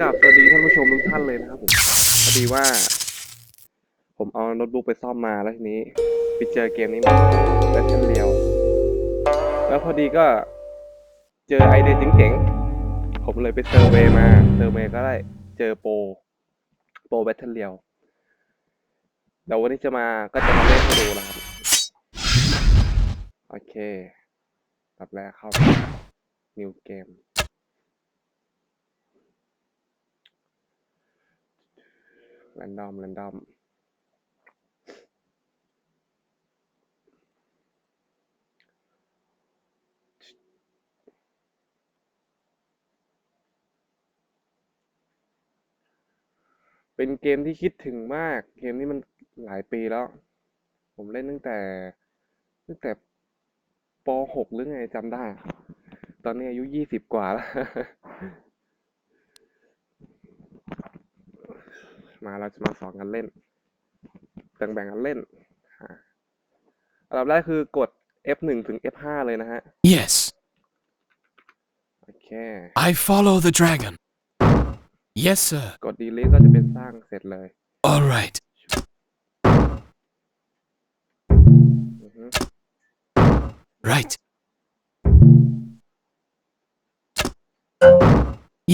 กราบสวัสดีท่านผู้ชมทุกท่านเลยนะครับผมพอดีว่า ผมเอาโน้ตบุ๊กไปซ่อมมาแล้วทีนี้ไปเจอเกมนี้มาแบทเทิลเรียวแล้วพอดีก็เจอไอเดียเจ๋งๆผมเลยไปเซอร์เวมาเซอร์เวก็ได้เจอโปรโปรแบทเทิลเรียวเดี๋ยววันนี้จะมาก็จะมาเล่นให้ดูนะครับโอเคแบบแรกเข้า new game แรนดอมแรนดอมเป็นเกมที่คิดถึงมาก เกมนี้มันหลายปีแล้ว ผมเล่นตั้งแต่ ตั้งแต่ป .6 หรือไงจำได้ ตอนนี้อายุยี่สิบกว่าแล้ว มาเราจะมาสอนกันเล่นแบ่งๆกันเล่นอ่าอันดับแรกคือกด F1 ถึง F5 เลยนะฮะ Yes, โอเค I follow the dragon. Yes, sir. กด delete ก็จะเป็นสร้างเสร็จเลย All right. อือฮึ Right.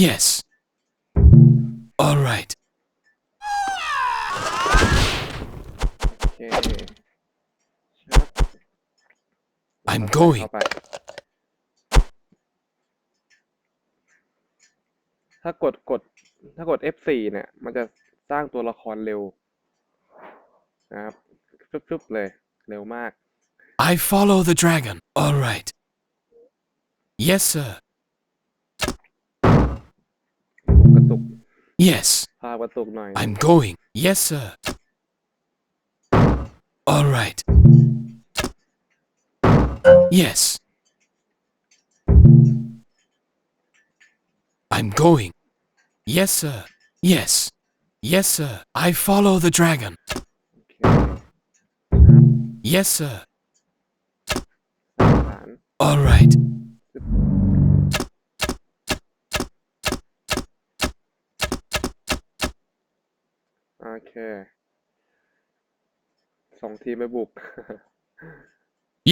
Yes. All right. I'm going เข้าไปถ้ากดกด ถ้ากด F4 เนี่ย มันจะสร้างตัวละครเร็ว นะครับฟึบๆเลย เร็วมาก I follow the dragon. All right. Yes, sir. กระตุก Yes, พากระตุกหน่อย I'm going. Yes, sir. All right. Yes. I'm going. Yes, sir. Yes. Yes, sir. I follow the dragon. Yes, sir. All right. Okay. โอเคส่งทีมไปบุก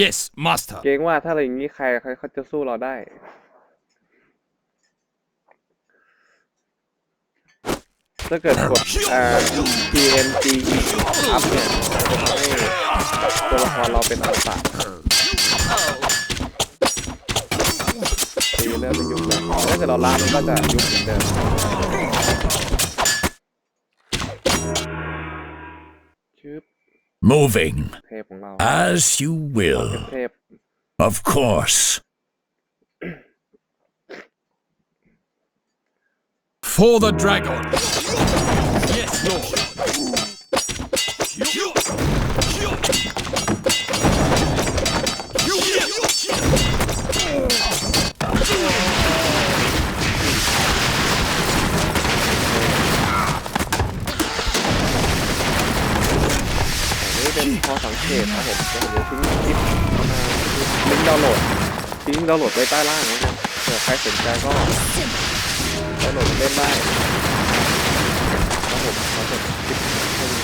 Yes, master. เกรงว่าถ้าอะไรอย่างนี้ใครใครเขาจะสู้เราได้ ถ้าเกิดกดอ่า TNG up เนี่ยจะทำให้ตัวละครเราเป็นอัลตาตีเริ่มจะยุบแล้วถ้าเกิดเราลามันก็จะยุบเหมือนเดิมชึบ moving. As you will. Of course. For the dragon. Yes lord. เป็นพอสังเกตนะผมเดี๋ยวทิ้งคลิปมาลิงก์ดาวน์โหลดทิ้งดาวน์โหลดไว้ใต้ล่างนะครับเผื่อใครสนใจก็ดาวน์โหลดเล่นได้ครับผมขอจบคลิป